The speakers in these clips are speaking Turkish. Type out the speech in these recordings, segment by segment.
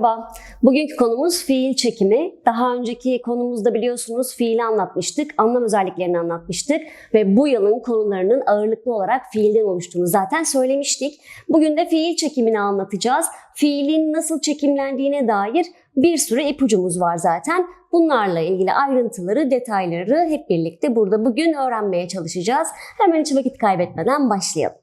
Merhaba. Bugünkü konumuz fiil çekimi. Daha önceki konumuzda biliyorsunuz fiili anlatmıştık, anlam özelliklerini anlatmıştık ve bu yılın konularının ağırlıklı olarak fiilden oluştuğunu zaten söylemiştik. Bugün de fiil çekimini anlatacağız. Fiilin nasıl çekimlendiğine dair bir sürü ipucumuz var zaten. Bunlarla ilgili ayrıntıları, detayları hep birlikte burada bugün öğrenmeye çalışacağız. Hemen hiç vakit kaybetmeden başlayalım.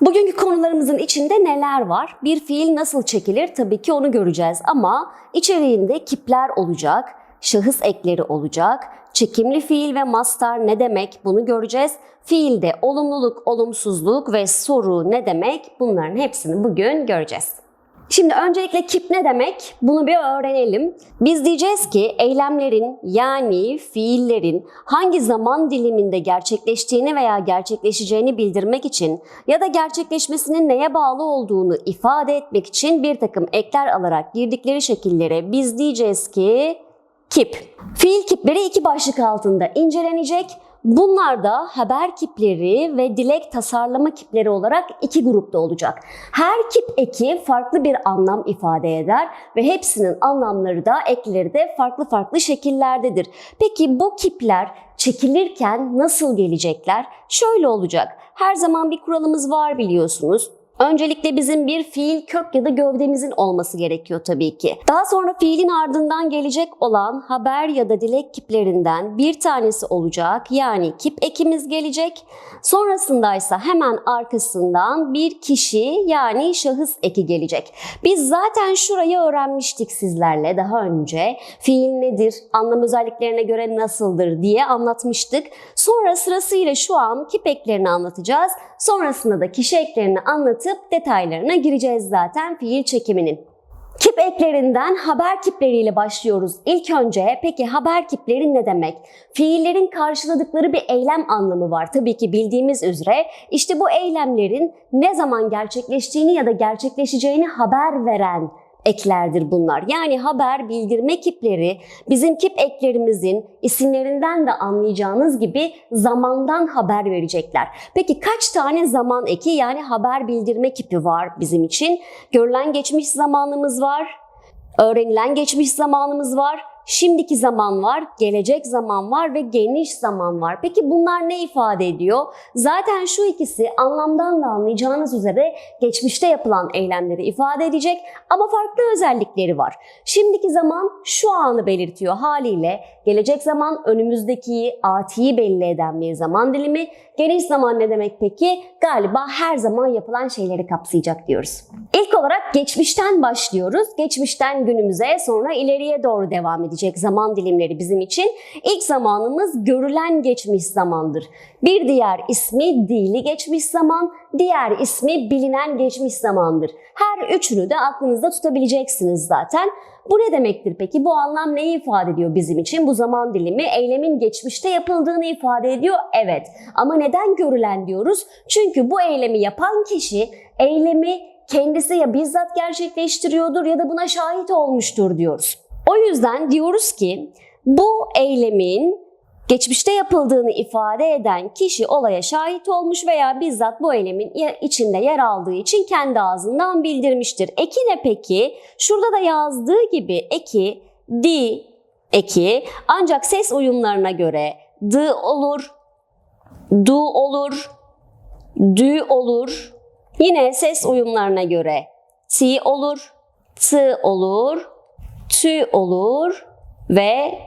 Bugünkü konularımızın içinde neler var? Bir fiil nasıl çekilir? Tabii ki onu göreceğiz ama içeriğinde kipler olacak, şahıs ekleri olacak, çekimli fiil ve mastar ne demek bunu göreceğiz. Fiilde olumluluk, olumsuzluk ve soru ne demek? Bunların hepsini bugün göreceğiz. Şimdi öncelikle kip ne demek? Bunu bir öğrenelim. Biz diyeceğiz ki eylemlerin yani fiillerin hangi zaman diliminde gerçekleştiğini veya gerçekleşeceğini bildirmek için ya da gerçekleşmesinin neye bağlı olduğunu ifade etmek için bir takım ekler alarak girdikleri şekillere biz diyeceğiz ki kip. Fiil kipleri iki başlık altında incelenecek. Bunlar da haber kipleri ve dilek tasarlama kipleri olarak iki grupta olacak. Her kip eki farklı bir anlam ifade eder ve hepsinin anlamları da ekleri de farklı farklı şekillerdedir. Peki bu kipler çekilirken nasıl gelecekler? Şöyle olacak. Her zaman bir kuralımız var biliyorsunuz. Öncelikle bizim bir fiil kök ya da gövdemizin olması gerekiyor tabii ki. Daha sonra fiilin ardından gelecek olan haber ya da dilek kiplerinden bir tanesi olacak. Yani kip ekimiz gelecek. Sonrasında ise hemen arkasından bir kişi yani şahıs eki gelecek. Biz zaten şurayı öğrenmiştik sizlerle daha önce. Fiil nedir, anlam özelliklerine göre nasıldır diye anlatmıştık. Sonra sırasıyla şu an kip eklerini anlatacağız. Sonrasında da kişi eklerini anlatıp detaylarına gireceğiz zaten fiil çekiminin. Kip eklerinden haber kipleriyle başlıyoruz. İlk önce peki haber kipleri ne demek? Fiillerin karşıladıkları bir eylem anlamı var. Tabii ki bildiğimiz üzere işte bu eylemlerin ne zaman gerçekleştiğini ya da gerçekleşeceğini haber veren eklerdir bunlar. Yani haber, bildirme kipleri bizim kip eklerimizin isimlerinden de anlayacağınız gibi zamandan haber verecekler. Peki kaç tane zaman eki yani haber bildirme kipi var bizim için? Görülen geçmiş zamanımız var. Öğrenilen geçmiş zamanımız var. Şimdiki zaman var, gelecek zaman var ve geniş zaman var. Peki bunlar ne ifade ediyor? Zaten şu ikisi anlamdan da anlayacağınız üzere geçmişte yapılan eylemleri ifade edecek ama farklı özellikleri var. Şimdiki zaman şu anı belirtiyor haliyle. Gelecek zaman önümüzdeki atiyi belli eden bir zaman dilimi. Geniş zaman ne demek peki? Galiba her zaman yapılan şeyleri kapsayacak diyoruz. İlk olarak geçmişten başlıyoruz. Geçmişten günümüze sonra ileriye doğru devam edecek zaman dilimleri bizim için. İlk zamanımız görülen geçmiş zamandır. Bir diğer ismi dili geçmiş zaman, diğer ismi bilinen geçmiş zamandır. Her üçünü de aklınızda tutabileceksiniz zaten. Bu ne demektir peki? Bu anlam neyi ifade ediyor bizim için? Bu zaman dilimi eylemin geçmişte yapıldığını ifade ediyor. Evet. Ama neden görülen diyoruz? Çünkü bu eylemi yapan kişi eylemi kendisi ya bizzat gerçekleştiriyordur ya da buna şahit olmuştur diyoruz. O yüzden diyoruz ki bu eylemin geçmişte yapıldığını ifade eden kişi olaya şahit olmuş veya bizzat bu eylemin içinde yer aldığı için kendi ağzından bildirmiştir. Eki ne peki? Şurada da yazdığı gibi eki, di eki ancak ses uyumlarına göre d olur, du olur, dü olur. Yine ses uyumlarına göre ti olur, t olur, tü olur ve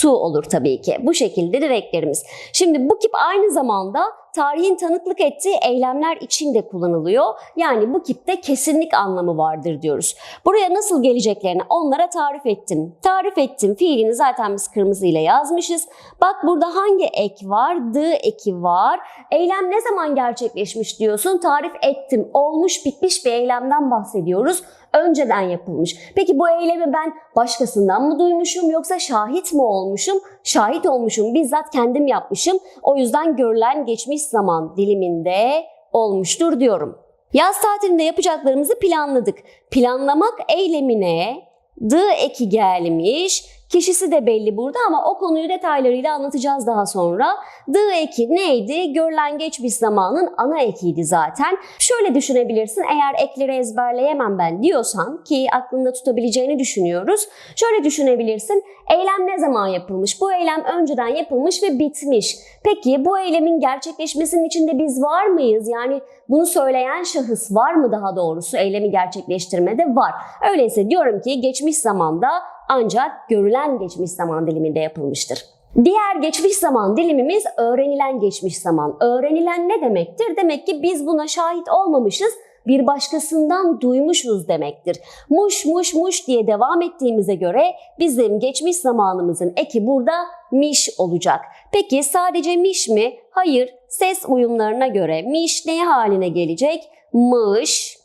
tu olur tabii ki. Bu şekilde direklerimiz. Şimdi bu kip aynı zamanda tarihin tanıklık ettiği eylemler için de kullanılıyor. Yani bu kipte kesinlik anlamı vardır diyoruz. Buraya nasıl geleceklerini onlara tarif ettim. Tarif ettim fiilini zaten biz kırmızıyla yazmışız. Bak burada hangi ek var? D eki var. Eylem ne zaman gerçekleşmiş diyorsun? Tarif ettim. Olmuş bitmiş bir eylemden bahsediyoruz önceden yapılmış. Peki bu eylemi ben başkasından mı duymuşum yoksa şahit mi olmuşum? Şahit olmuşum, bizzat kendim yapmışım. O yüzden görülen geçmiş zaman diliminde olmuştur diyorum. Yaz tatilinde yapacaklarımızı planladık. Planlamak eylemine d eki gelmiş, Kişisi de belli burada ama o konuyu detaylarıyla anlatacağız daha sonra. The eki neydi? Görülen geçmiş zamanın ana ekiydi zaten. Şöyle düşünebilirsin eğer ekleri ezberleyemem ben diyorsan ki aklında tutabileceğini düşünüyoruz. Şöyle düşünebilirsin. Eylem ne zaman yapılmış? Bu eylem önceden yapılmış ve bitmiş. Peki bu eylemin gerçekleşmesinin içinde biz var mıyız? Yani bunu söyleyen şahıs var mı daha doğrusu eylemi gerçekleştirmede? Var. Öyleyse diyorum ki geçmiş zamanda ancak görülen geçmiş zaman diliminde yapılmıştır. Diğer geçmiş zaman dilimimiz öğrenilen geçmiş zaman. Öğrenilen ne demektir? Demek ki biz buna şahit olmamışız bir başkasından duymuşuz demektir. Muş muş muş diye devam ettiğimize göre bizim geçmiş zamanımızın eki burada miş olacak. Peki sadece miş mi? Hayır. Ses uyumlarına göre miş ne haline gelecek? Mış,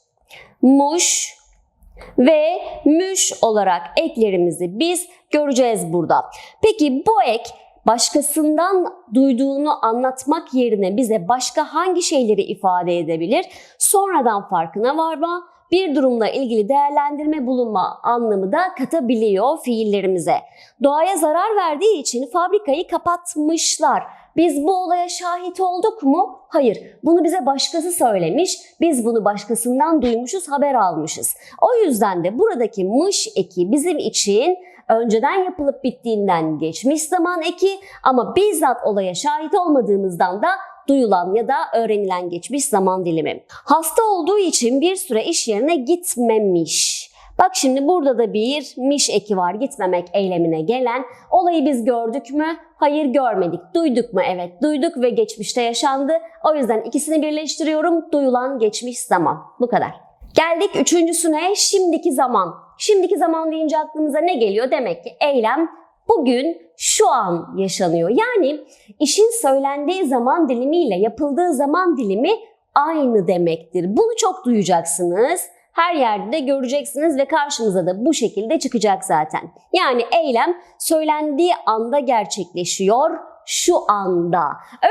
muş ve müş olarak eklerimizi biz göreceğiz burada. Peki bu ek başkasından duyduğunu anlatmak yerine bize başka hangi şeyleri ifade edebilir? Sonradan farkına varma, bir durumla ilgili değerlendirme bulunma anlamı da katabiliyor fiillerimize. Doğaya zarar verdiği için fabrikayı kapatmışlar. Biz bu olaya şahit olduk mu? Hayır. Bunu bize başkası söylemiş. Biz bunu başkasından duymuşuz, haber almışız. O yüzden de buradaki mış eki bizim için önceden yapılıp bittiğinden geçmiş zaman eki ama bizzat olaya şahit olmadığımızdan da duyulan ya da öğrenilen geçmiş zaman dilimi. Hasta olduğu için bir süre iş yerine gitmemiş. Bak şimdi burada da bir miş eki var gitmemek eylemine gelen. Olayı biz gördük mü? Hayır görmedik. Duyduk mu? Evet duyduk ve geçmişte yaşandı. O yüzden ikisini birleştiriyorum. Duyulan geçmiş zaman. Bu kadar. Geldik üçüncüsüne şimdiki zaman. Şimdiki zaman deyince aklımıza ne geliyor? Demek ki eylem bugün şu an yaşanıyor. Yani işin söylendiği zaman dilimiyle yapıldığı zaman dilimi aynı demektir. Bunu çok duyacaksınız. Her yerde de göreceksiniz ve karşınıza da bu şekilde çıkacak zaten. Yani eylem söylendiği anda gerçekleşiyor şu anda.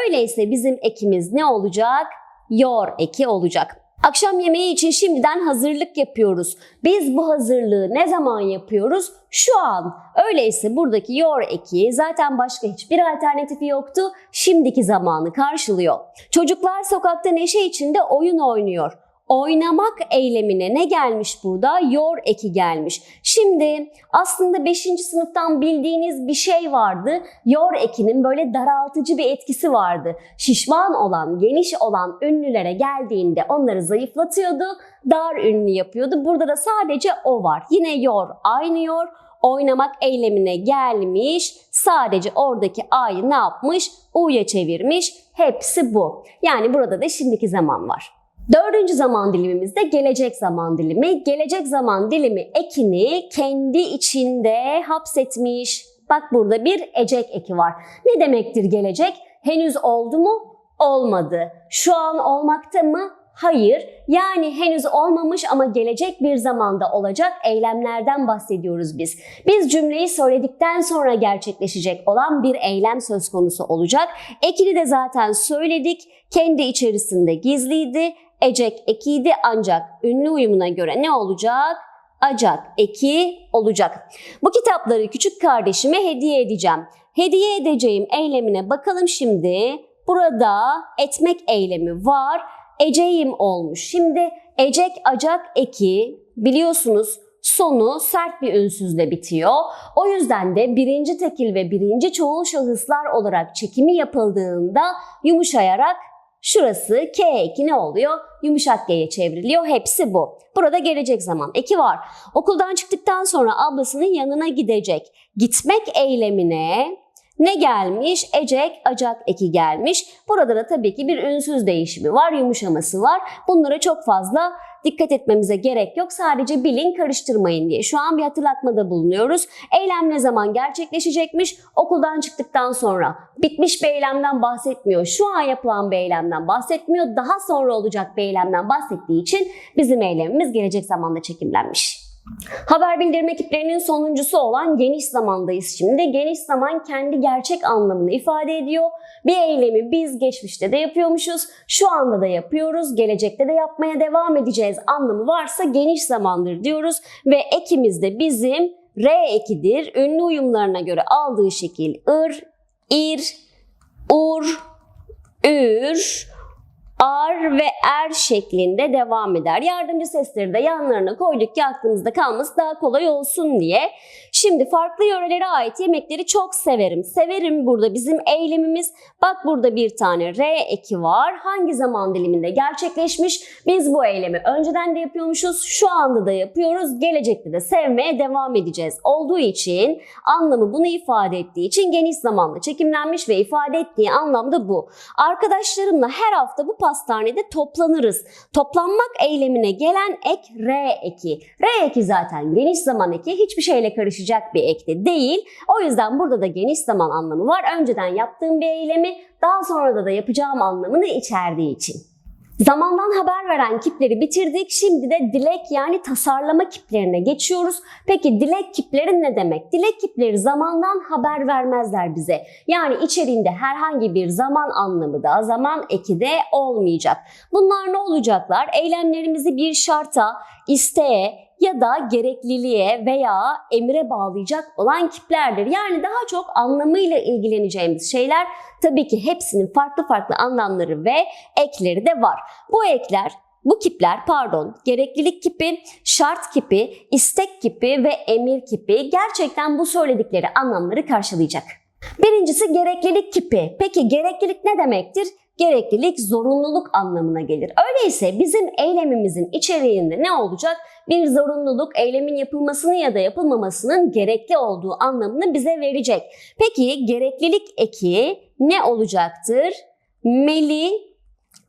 Öyleyse bizim ekimiz ne olacak? Yor eki olacak. Akşam yemeği için şimdiden hazırlık yapıyoruz. Biz bu hazırlığı ne zaman yapıyoruz? Şu an. Öyleyse buradaki yor eki zaten başka hiçbir alternatifi yoktu. Şimdiki zamanı karşılıyor. Çocuklar sokakta neşe içinde oyun oynuyor. Oynamak eylemine ne gelmiş burada? Yor eki gelmiş. Şimdi aslında 5. sınıftan bildiğiniz bir şey vardı. Yor ekinin böyle daraltıcı bir etkisi vardı. Şişman olan, geniş olan ünlülere geldiğinde onları zayıflatıyordu. Dar ünlü yapıyordu. Burada da sadece o var. Yine yor, aynı yor oynamak eylemine gelmiş. Sadece oradaki A'yı ne yapmış? U'ya çevirmiş. Hepsi bu. Yani burada da şimdiki zaman var. Dördüncü zaman dilimimizde gelecek zaman dilimi. Gelecek zaman dilimi ekini kendi içinde hapsetmiş. Bak burada bir ecek eki var. Ne demektir gelecek? Henüz oldu mu? Olmadı. Şu an olmakta mı? Hayır. Yani henüz olmamış ama gelecek bir zamanda olacak eylemlerden bahsediyoruz biz. Biz cümleyi söyledikten sonra gerçekleşecek olan bir eylem söz konusu olacak. Ekini de zaten söyledik. Kendi içerisinde gizliydi ecek ekiydi ancak ünlü uyumuna göre ne olacak? Acak eki olacak. Bu kitapları küçük kardeşime hediye edeceğim. Hediye edeceğim eylemine bakalım şimdi. Burada etmek eylemi var. Eceğim olmuş. Şimdi ecek acak eki biliyorsunuz sonu sert bir ünsüzle bitiyor. O yüzden de birinci tekil ve birinci çoğul şahıslar olarak çekimi yapıldığında yumuşayarak Şurası K eki ne oluyor? Yumuşak G'ye çevriliyor. Hepsi bu. Burada gelecek zaman eki var. Okuldan çıktıktan sonra ablasının yanına gidecek. Gitmek eylemine ne gelmiş? Ecek, acak eki gelmiş. Burada da tabii ki bir ünsüz değişimi var, yumuşaması var. Bunlara çok fazla dikkat etmemize gerek yok. Sadece bilin karıştırmayın diye. Şu an bir hatırlatmada bulunuyoruz. Eylem ne zaman gerçekleşecekmiş? Okuldan çıktıktan sonra. Bitmiş bir eylemden bahsetmiyor. Şu an yapılan bir eylemden bahsetmiyor. Daha sonra olacak bir eylemden bahsettiği için bizim eylemimiz gelecek zamanda çekimlenmiş. Haber bildirme ekiplerinin sonuncusu olan geniş zamandayız şimdi. Geniş zaman kendi gerçek anlamını ifade ediyor. Bir eylemi biz geçmişte de yapıyormuşuz, şu anda da yapıyoruz, gelecekte de yapmaya devam edeceğiz anlamı varsa geniş zamandır diyoruz ve ekimiz de bizim R ekidir. Ünlü uyumlarına göre aldığı şekil ır, ir, ur, ür, ar ve er şeklinde devam eder. Yardımcı sesleri de yanlarına koyduk ki aklımızda kalması daha kolay olsun diye. Şimdi farklı yörelere ait yemekleri çok severim. Severim burada bizim eylemimiz. Bak burada bir tane R eki var. Hangi zaman diliminde gerçekleşmiş? Biz bu eylemi önceden de yapıyormuşuz. Şu anda da yapıyoruz. Gelecekte de sevmeye devam edeceğiz. Olduğu için anlamı bunu ifade ettiği için geniş zamanda çekimlenmiş ve ifade ettiği anlam da bu. Arkadaşlarımla her hafta bu pastanede toplanırız. Toplanmak eylemine gelen ek R eki. R eki zaten geniş zaman eki hiçbir şeyle karışacak bir ek de değil. O yüzden burada da geniş zaman anlamı var. Önceden yaptığım bir eylemi daha sonra da yapacağım anlamını içerdiği için. Zamandan haber veren kipleri bitirdik. Şimdi de dilek yani tasarlama kiplerine geçiyoruz. Peki dilek kipleri ne demek? Dilek kipleri zamandan haber vermezler bize. Yani içeriğinde herhangi bir zaman anlamı da zaman eki de olmayacak. Bunlar ne olacaklar? Eylemlerimizi bir şarta, isteğe ya da gerekliliğe veya emre bağlayacak olan kiplerdir. Yani daha çok anlamıyla ilgileneceğimiz şeyler tabii ki hepsinin farklı farklı anlamları ve ekleri de var. Bu ekler bu kipler pardon gereklilik kipi, şart kipi, istek kipi ve emir kipi gerçekten bu söyledikleri anlamları karşılayacak. Birincisi gereklilik kipi. Peki gereklilik ne demektir? Gereklilik zorunluluk anlamına gelir. Öyleyse bizim eylemimizin içeriğinde ne olacak? Bir zorunluluk eylemin yapılmasını ya da yapılmamasının gerekli olduğu anlamını bize verecek. Peki gereklilik eki ne olacaktır? Meli,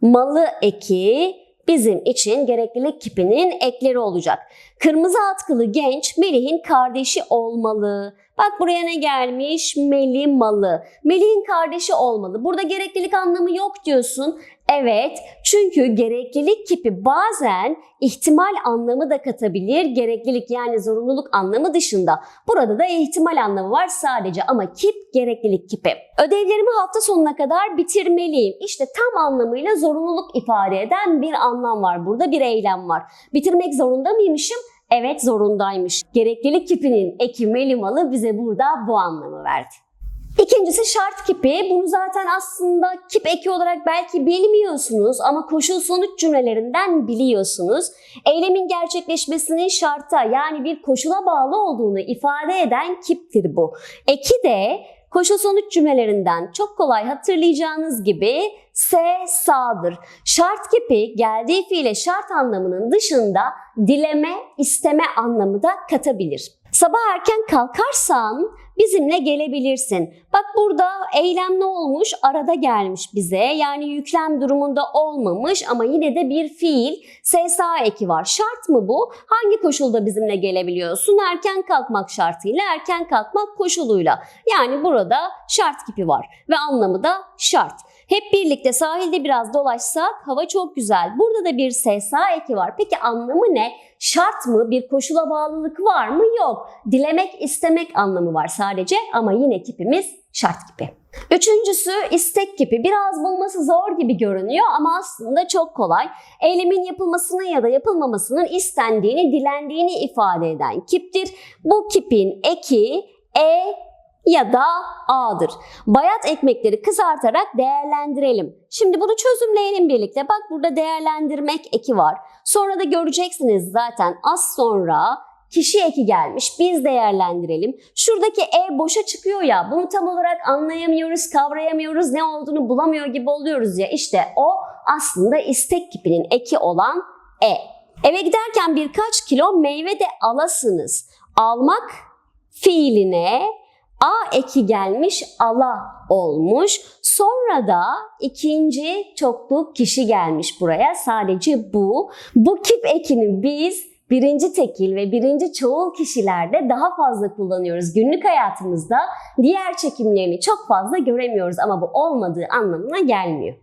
malı eki bizim için gereklilik kipinin ekleri olacak. Kırmızı atkılı genç Melih'in kardeşi olmalı. Bak buraya ne gelmiş? Meli malı. Melih'in kardeşi olmalı. Burada gereklilik anlamı yok diyorsun. Evet, çünkü gereklilik kipi bazen ihtimal anlamı da katabilir. Gereklilik yani zorunluluk anlamı dışında. Burada da ihtimal anlamı var sadece ama kip gereklilik kipi. Ödevlerimi hafta sonuna kadar bitirmeliyim. İşte tam anlamıyla zorunluluk ifade eden bir anlam var. Burada bir eylem var. Bitirmek zorunda mıymışım? Evet zorundaymış. Gereklilik kipinin eki melimalı bize burada bu anlamı verdi. İkincisi şart kipi. Bunu zaten aslında kip eki olarak belki bilmiyorsunuz ama koşul sonuç cümlelerinden biliyorsunuz. Eylemin gerçekleşmesinin şarta yani bir koşula bağlı olduğunu ifade eden kiptir bu. Eki de koşul sonuç cümlelerinden çok kolay hatırlayacağınız gibi S sağdır. Şart kipi geldiği fiile şart anlamının dışında dileme, isteme anlamı da katabilir. Sabah erken kalkarsan bizimle gelebilirsin. Bak burada eylem ne olmuş? Arada gelmiş bize. Yani yüklem durumunda olmamış ama yine de bir fiil SSA eki var. Şart mı bu? Hangi koşulda bizimle gelebiliyorsun? Erken kalkmak şartıyla, erken kalkmak koşuluyla. Yani burada şart kipi var ve anlamı da şart. Hep birlikte sahilde biraz dolaşsak hava çok güzel. Burada da bir SSA eki var. Peki anlamı ne? Şart mı? Bir koşula bağlılık var mı? Yok. Dilemek, istemek anlamı var sadece ama yine kipimiz şart kipi. Üçüncüsü istek kipi. Biraz bulması zor gibi görünüyor ama aslında çok kolay. Eylemin yapılmasını ya da yapılmamasının istendiğini, dilendiğini ifade eden kiptir. Bu kipin eki e ya da A'dır. Bayat ekmekleri kızartarak değerlendirelim. Şimdi bunu çözümleyelim birlikte. Bak burada değerlendirmek eki var. Sonra da göreceksiniz zaten az sonra kişi eki gelmiş. Biz değerlendirelim. Şuradaki E boşa çıkıyor ya. Bunu tam olarak anlayamıyoruz, kavrayamıyoruz. Ne olduğunu bulamıyor gibi oluyoruz ya. İşte o aslında istek kipinin eki olan E. Eve giderken birkaç kilo meyve de alasınız. Almak fiiline A eki gelmiş ala olmuş. Sonra da ikinci çokluk kişi gelmiş buraya. Sadece bu. Bu kip ekini biz birinci tekil ve birinci çoğul kişilerde daha fazla kullanıyoruz. Günlük hayatımızda diğer çekimlerini çok fazla göremiyoruz ama bu olmadığı anlamına gelmiyor.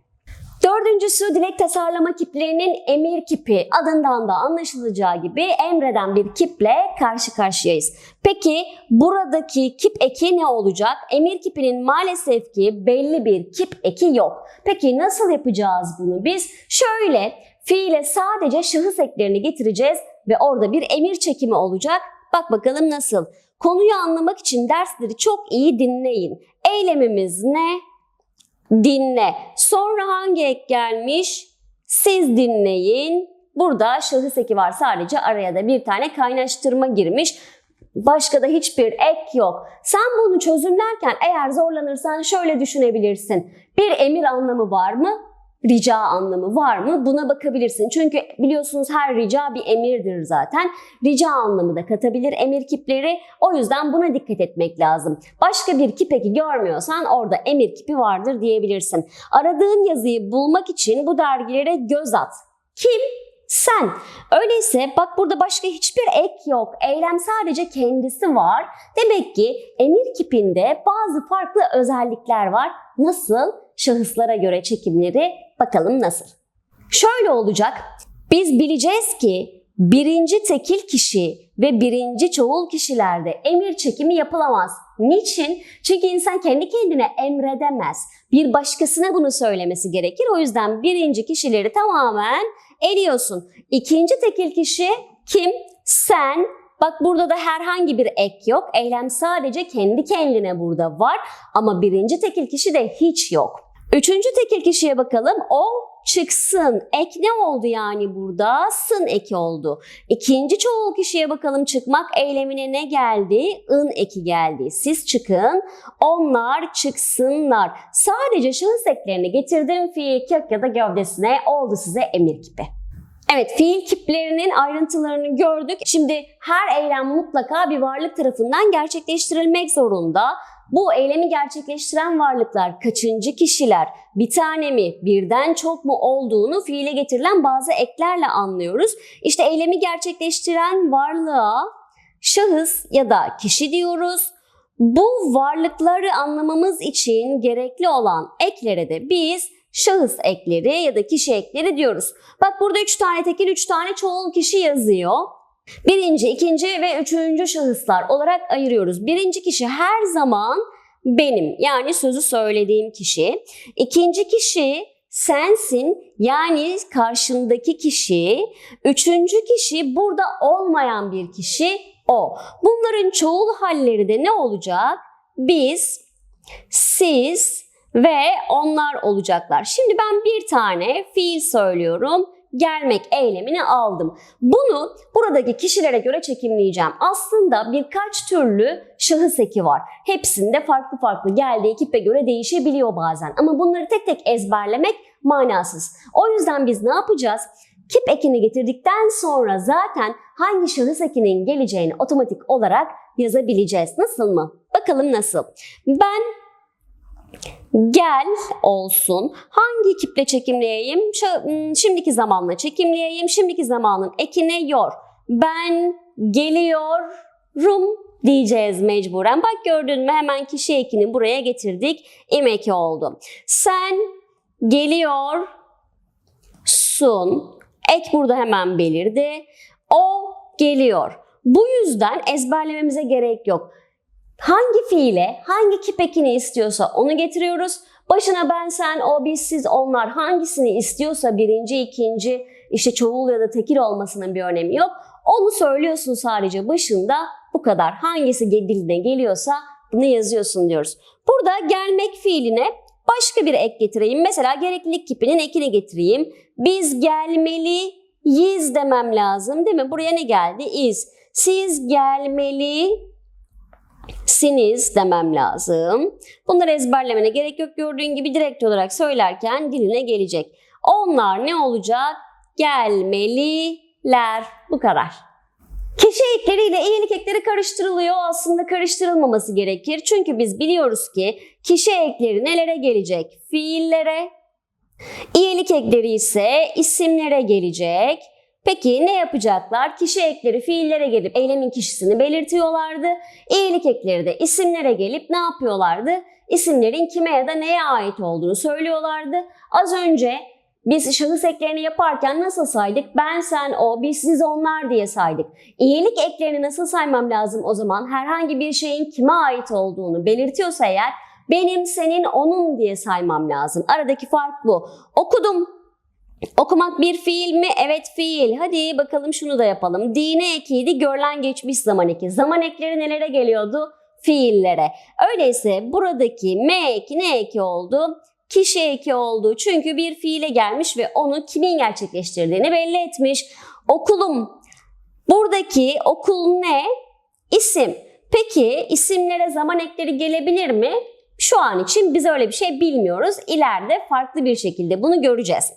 Dördüncüsü dilek tasarlama kiplerinin emir kipi. Adından da anlaşılacağı gibi emreden bir kiple karşı karşıyayız. Peki buradaki kip eki ne olacak? Emir kipinin maalesef ki belli bir kip eki yok. Peki nasıl yapacağız bunu biz? Şöyle fiile sadece şahıs eklerini getireceğiz ve orada bir emir çekimi olacak. Bak bakalım nasıl? Konuyu anlamak için dersleri çok iyi dinleyin. Eylemimiz ne? Dinle. Sonra hangi ek gelmiş? Siz dinleyin. Burada şahıs eki var sadece araya da bir tane kaynaştırma girmiş. Başka da hiçbir ek yok. Sen bunu çözümlerken eğer zorlanırsan şöyle düşünebilirsin. Bir emir anlamı var mı? Rica anlamı var mı? Buna bakabilirsin. Çünkü biliyorsunuz her rica bir emirdir zaten. Rica anlamı da katabilir emir kipleri. O yüzden buna dikkat etmek lazım. Başka bir kip eki görmüyorsan orada emir kipi vardır diyebilirsin. Aradığın yazıyı bulmak için bu dergilere göz at. Kim? Sen. Öyleyse bak burada başka hiçbir ek yok. Eylem sadece kendisi var. Demek ki emir kipinde bazı farklı özellikler var. Nasıl? Şahıslara göre çekimleri bakalım nasıl? Şöyle olacak. Biz bileceğiz ki birinci tekil kişi ve birinci çoğul kişilerde emir çekimi yapılamaz. Niçin? Çünkü insan kendi kendine emredemez. Bir başkasına bunu söylemesi gerekir. O yüzden birinci kişileri tamamen eliyorsun. İkinci tekil kişi kim? Sen. Bak burada da herhangi bir ek yok. Eylem sadece kendi kendine burada var. Ama birinci tekil kişi de hiç yok. Üçüncü tekil kişiye bakalım. O çıksın. Ek ne oldu yani burada? Sın eki oldu. İkinci çoğul kişiye bakalım. Çıkmak eylemine ne geldi? ın eki geldi. Siz çıkın. Onlar çıksınlar. Sadece şahıs eklerini getirdim fiil kök ya da gövdesine oldu size emir kipi. Evet, fiil kiplerinin ayrıntılarını gördük. Şimdi her eylem mutlaka bir varlık tarafından gerçekleştirilmek zorunda. Bu eylemi gerçekleştiren varlıklar kaçıncı kişiler, bir tane mi, birden çok mu olduğunu fiile getirilen bazı eklerle anlıyoruz. İşte eylemi gerçekleştiren varlığa şahıs ya da kişi diyoruz. Bu varlıkları anlamamız için gerekli olan eklere de biz şahıs ekleri ya da kişi ekleri diyoruz. Bak burada 3 tane tekil, 3 tane çoğul kişi yazıyor. Birinci, ikinci ve üçüncü şahıslar olarak ayırıyoruz. Birinci kişi her zaman benim yani sözü söylediğim kişi. İkinci kişi sensin yani karşındaki kişi. Üçüncü kişi burada olmayan bir kişi o. Bunların çoğul halleri de ne olacak? Biz, siz ve onlar olacaklar. Şimdi ben bir tane fiil söylüyorum gelmek eylemini aldım. Bunu buradaki kişilere göre çekimleyeceğim. Aslında birkaç türlü şahıs eki var. Hepsinde farklı farklı geldiği kipe göre değişebiliyor bazen. Ama bunları tek tek ezberlemek manasız. O yüzden biz ne yapacağız? Kip ekini getirdikten sonra zaten hangi şahıs ekinin geleceğini otomatik olarak yazabileceğiz. Nasıl mı? Bakalım nasıl? Ben gel olsun. Hangi kiple çekimleyeyim? Ş- şimdiki zamanla çekimleyeyim. Şimdiki zamanın ekine yor. Ben geliyorum diyeceğiz mecburen. Bak gördün mü hemen kişi ekini buraya getirdik. İm eki oldu. Sen geliyor sun. Ek burada hemen belirdi. O geliyor. Bu yüzden ezberlememize gerek yok. Hangi fiile, hangi kip ekini istiyorsa onu getiriyoruz. Başına ben, sen, o, biz, siz, onlar hangisini istiyorsa birinci, ikinci, işte çoğul ya da tekil olmasının bir önemi yok. Onu söylüyorsun sadece başında bu kadar. Hangisi diline geliyorsa bunu yazıyorsun diyoruz. Burada gelmek fiiline başka bir ek getireyim. Mesela gereklilik kipinin ekini getireyim. Biz gelmeliyiz demem lazım değil mi? Buraya ne geldi? Is. Siz gelmeli siniz demem lazım. Bunları ezberlemene gerek yok. Gördüğün gibi direkt olarak söylerken diline gelecek. Onlar ne olacak? Gelmeliler. Bu kadar. Kişi ekleriyle iyilik ekleri karıştırılıyor. Aslında karıştırılmaması gerekir. Çünkü biz biliyoruz ki kişi ekleri nelere gelecek? Fiillere. İyilik ekleri ise isimlere gelecek. Peki ne yapacaklar? Kişi ekleri fiillere gelip eylemin kişisini belirtiyorlardı. İyilik ekleri de isimlere gelip ne yapıyorlardı? İsimlerin kime ya da neye ait olduğunu söylüyorlardı. Az önce biz şahıs eklerini yaparken nasıl saydık? Ben, sen, o, biz, siz, onlar diye saydık. İyilik eklerini nasıl saymam lazım o zaman? Herhangi bir şeyin kime ait olduğunu belirtiyorsa eğer benim, senin, onun diye saymam lazım. Aradaki fark bu. Okudum, Okumak bir fiil mi? Evet fiil. Hadi bakalım şunu da yapalım. Dine ekiydi, görülen geçmiş zaman eki. Zaman ekleri nelere geliyordu? Fiillere. Öyleyse buradaki me eki ne eki oldu? Kişi eki oldu. Çünkü bir fiile gelmiş ve onu kimin gerçekleştirdiğini belli etmiş. Okulum. Buradaki okul ne? İsim. Peki isimlere zaman ekleri gelebilir mi? Şu an için biz öyle bir şey bilmiyoruz. İleride farklı bir şekilde bunu göreceğiz.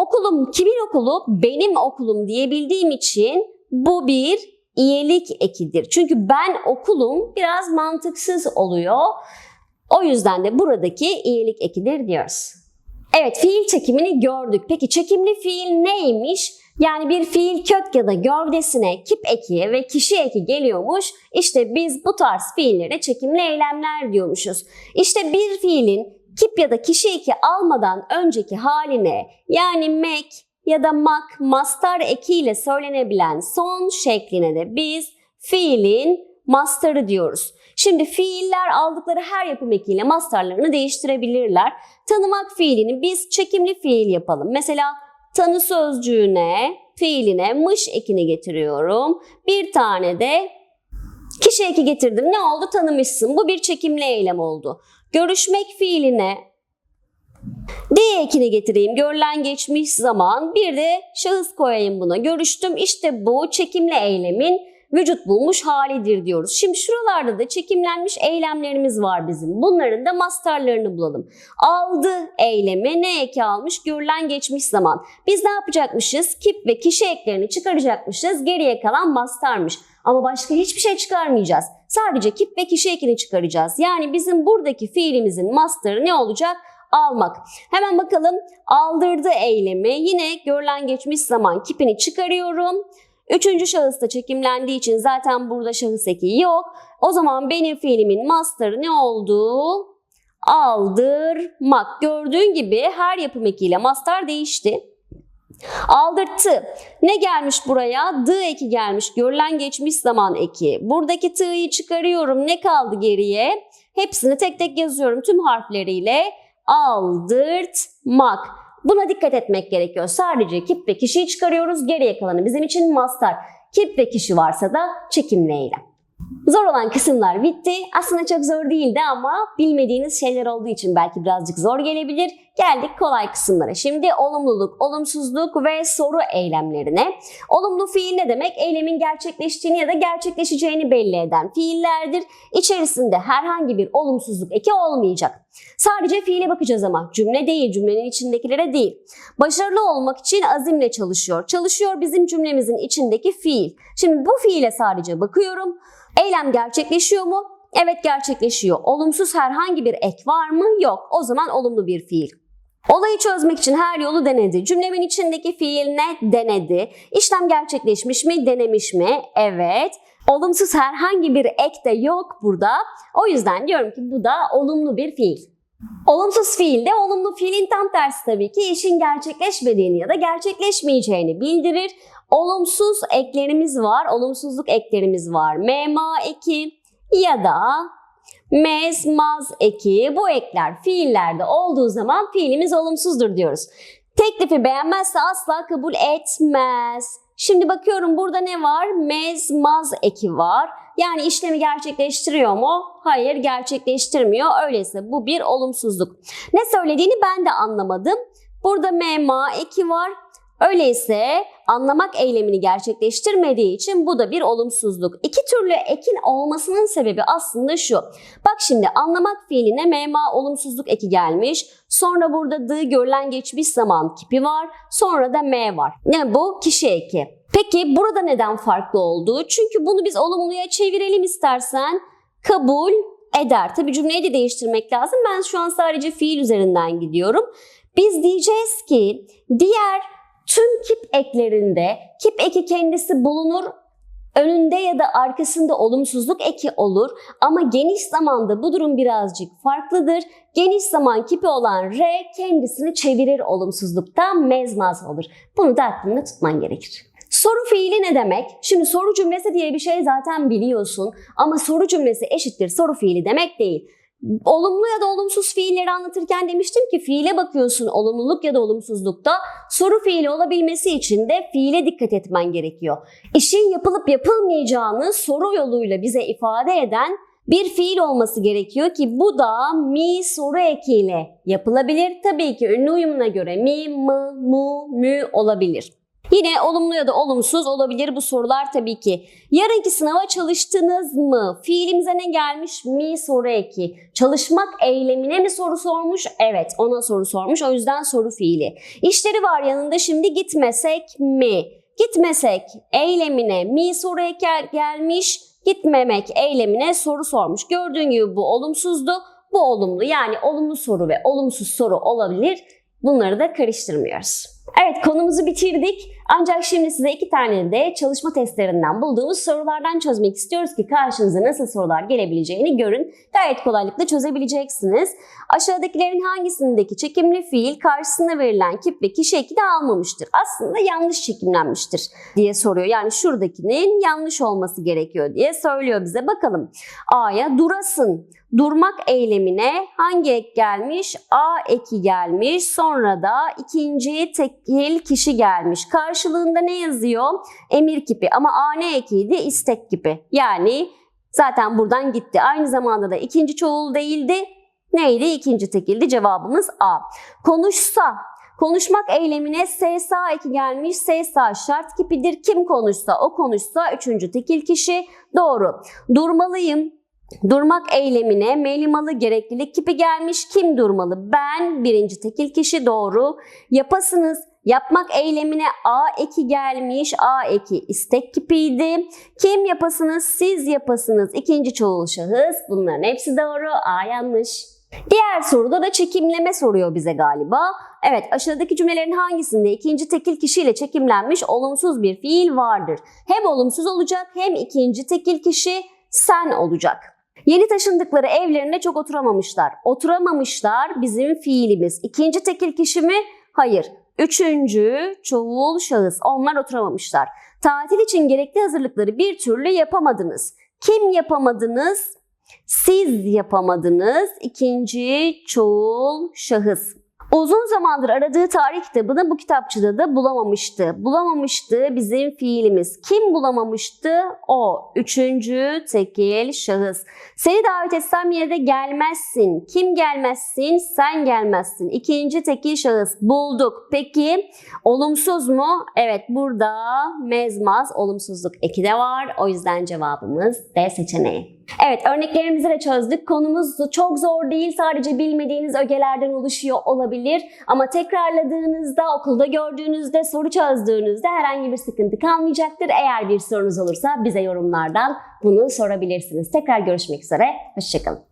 Okulum kimin okulu? Benim okulum diyebildiğim için bu bir iyilik ekidir. Çünkü ben okulum biraz mantıksız oluyor. O yüzden de buradaki iyilik ekidir diyoruz. Evet fiil çekimini gördük. Peki çekimli fiil neymiş? Yani bir fiil kök ya da gövdesine kip eki ve kişi eki geliyormuş. İşte biz bu tarz fiillere çekimli eylemler diyormuşuz. İşte bir fiilin kip ya da kişi eki almadan önceki haline yani mek ya da mak, mastar ekiyle söylenebilen son şekline de biz fiilin mastarı diyoruz. Şimdi fiiller aldıkları her yapım ekiyle mastarlarını değiştirebilirler. Tanımak fiilini biz çekimli fiil yapalım. Mesela tanı sözcüğüne, fiiline mış ekini getiriyorum. Bir tane de kişi eki getirdim. Ne oldu? Tanımışsın. Bu bir çekimli eylem oldu. Görüşmek fiiline D ekini getireyim. Görülen geçmiş zaman. Bir de şahıs koyayım buna. Görüştüm. İşte bu çekimli eylemin vücut bulmuş halidir diyoruz. Şimdi şuralarda da çekimlenmiş eylemlerimiz var bizim. Bunların da mastarlarını bulalım. Aldı eylemi ne eki almış? Görülen geçmiş zaman. Biz ne yapacakmışız? Kip ve kişi eklerini çıkaracakmışız. Geriye kalan mastarmış. Ama başka hiçbir şey çıkarmayacağız. Sadece kip ve kişi ekini çıkaracağız. Yani bizim buradaki fiilimizin mastarı ne olacak? Almak. Hemen bakalım aldırdı eylemi. Yine görülen geçmiş zaman kipini çıkarıyorum. Üçüncü şahısta çekimlendiği için zaten burada şahıs eki yok. O zaman benim fiilimin master'ı ne oldu? Aldırmak. Gördüğün gibi her yapım ekiyle master değişti. Aldırttı. Ne gelmiş buraya? D eki gelmiş. Görülen geçmiş zaman eki. Buradaki t'yi çıkarıyorum. Ne kaldı geriye? Hepsini tek tek yazıyorum tüm harfleriyle. Aldırtmak. Buna dikkat etmek gerekiyor. Sadece kip ve kişiyi çıkarıyoruz. Geriye kalanı bizim için mastar. Kip ve kişi varsa da çekimli eylem. Zor olan kısımlar bitti. Aslında çok zor değildi ama bilmediğiniz şeyler olduğu için belki birazcık zor gelebilir. Geldik kolay kısımlara. Şimdi olumluluk, olumsuzluk ve soru eylemlerine. Olumlu fiil ne demek? Eylemin gerçekleştiğini ya da gerçekleşeceğini belli eden fiillerdir. İçerisinde herhangi bir olumsuzluk eki olmayacak. Sadece fiile bakacağız ama cümle değil, cümlenin içindekilere değil. Başarılı olmak için azimle çalışıyor. Çalışıyor bizim cümlemizin içindeki fiil. Şimdi bu fiile sadece bakıyorum. Eylem gerçekleşiyor mu? Evet gerçekleşiyor. Olumsuz herhangi bir ek var mı? Yok. O zaman olumlu bir fiil. Olayı çözmek için her yolu denedi. Cümlemin içindeki fiil ne? Denedi. İşlem gerçekleşmiş mi? Denemiş mi? Evet. Olumsuz herhangi bir ek de yok burada. O yüzden diyorum ki bu da olumlu bir fiil. Olumsuz fiil de olumlu fiilin tam tersi tabii ki işin gerçekleşmediğini ya da gerçekleşmeyeceğini bildirir. Olumsuz eklerimiz var, olumsuzluk eklerimiz var. Mema eki ya da mez, maz eki bu ekler fiillerde olduğu zaman fiilimiz olumsuzdur diyoruz. Teklifi beğenmezse asla kabul etmez. Şimdi bakıyorum burada ne var? Mez, maz eki var. Yani işlemi gerçekleştiriyor mu? Hayır gerçekleştirmiyor. Öyleyse bu bir olumsuzluk. Ne söylediğini ben de anlamadım. Burada mema eki var. Öyleyse anlamak eylemini gerçekleştirmediği için bu da bir olumsuzluk. İki türlü ekin olmasının sebebi aslında şu. Bak şimdi anlamak fiiline mema olumsuzluk eki gelmiş. Sonra burada d görülen geçmiş zaman kipi var. Sonra da m var. Ne bu? Kişi eki. Peki burada neden farklı oldu? Çünkü bunu biz olumluya çevirelim istersen. Kabul eder. Tabi cümleyi de değiştirmek lazım. Ben şu an sadece fiil üzerinden gidiyorum. Biz diyeceğiz ki diğer tüm kip eklerinde kip eki kendisi bulunur. Önünde ya da arkasında olumsuzluk eki olur ama geniş zamanda bu durum birazcık farklıdır. Geniş zaman kipi olan R kendisini çevirir olumsuzluktan mezmaz olur. Bunu da aklında tutman gerekir. Soru fiili ne demek? Şimdi soru cümlesi diye bir şey zaten biliyorsun ama soru cümlesi eşittir soru fiili demek değil. Olumlu ya da olumsuz fiilleri anlatırken demiştim ki fiile bakıyorsun olumluluk ya da olumsuzlukta soru fiili olabilmesi için de fiile dikkat etmen gerekiyor. İşin yapılıp yapılmayacağını soru yoluyla bize ifade eden bir fiil olması gerekiyor ki bu da mi soru ekiyle yapılabilir. Tabii ki ünlü uyumuna göre mi, mı, mu, mü olabilir. Yine olumlu ya da olumsuz olabilir bu sorular tabii ki. Yarınki sınava çalıştınız mı? Fiilimize ne gelmiş? Mi soru eki. Çalışmak eylemine mi soru sormuş? Evet ona soru sormuş. O yüzden soru fiili. İşleri var yanında şimdi gitmesek mi? Gitmesek eylemine mi soru eki gelmiş? Gitmemek eylemine soru sormuş. Gördüğün gibi bu olumsuzdu. Bu olumlu yani olumlu soru ve olumsuz soru olabilir. Bunları da karıştırmıyoruz. Evet konumuzu bitirdik. Ancak şimdi size iki tane de çalışma testlerinden bulduğumuz sorulardan çözmek istiyoruz ki karşınıza nasıl sorular gelebileceğini görün. Gayet kolaylıkla çözebileceksiniz. Aşağıdakilerin hangisindeki çekimli fiil karşısına verilen kip ve kişi eki de almamıştır? Aslında yanlış çekimlenmiştir diye soruyor. Yani şuradakinin yanlış olması gerekiyor diye söylüyor bize. Bakalım A'ya durasın. Durmak eylemine hangi ek gelmiş? A eki gelmiş. Sonra da ikinci tekil kişi gelmiş. Karşılığında ne yazıyor? Emir kipi ama A ne ekiydi? İstek kipi. Yani zaten buradan gitti. Aynı zamanda da ikinci çoğul değildi. Neydi? İkinci tekildi. Cevabımız A. Konuşsa. Konuşmak eylemine S sağ eki gelmiş. S sağ şart kipidir. Kim konuşsa o konuşsa üçüncü tekil kişi. Doğru. Durmalıyım. Durmak eylemine melimalı gereklilik kipi gelmiş. Kim durmalı? Ben birinci tekil kişi doğru. Yapasınız. Yapmak eylemine A eki gelmiş. A eki istek kipiydi. Kim yapasınız? Siz yapasınız. İkinci çoğul şahıs. Bunların hepsi doğru. A yanlış. Diğer soruda da çekimleme soruyor bize galiba. Evet aşağıdaki cümlelerin hangisinde ikinci tekil kişiyle çekimlenmiş olumsuz bir fiil vardır? Hem olumsuz olacak hem ikinci tekil kişi sen olacak. Yeni taşındıkları evlerinde çok oturamamışlar. Oturamamışlar bizim fiilimiz. İkinci tekil kişi mi? Hayır. Üçüncü çoğul şahıs. Onlar oturamamışlar. Tatil için gerekli hazırlıkları bir türlü yapamadınız. Kim yapamadınız? Siz yapamadınız. İkinci çoğul şahıs. Uzun zamandır aradığı tarih kitabını bu kitapçıda da bulamamıştı. Bulamamıştı bizim fiilimiz. Kim bulamamıştı? O. Üçüncü tekil şahıs. Seni davet etsem yine de gelmezsin. Kim gelmezsin? Sen gelmezsin. İkinci tekil şahıs. Bulduk. Peki olumsuz mu? Evet burada mezmaz olumsuzluk eki de var. O yüzden cevabımız D seçeneği. Evet örneklerimizi de çözdük. Konumuz çok zor değil. Sadece bilmediğiniz ögelerden oluşuyor olabilir. Ama tekrarladığınızda, okulda gördüğünüzde, soru çözdüğünüzde herhangi bir sıkıntı kalmayacaktır. Eğer bir sorunuz olursa bize yorumlardan bunu sorabilirsiniz. Tekrar görüşmek üzere. Hoşçakalın.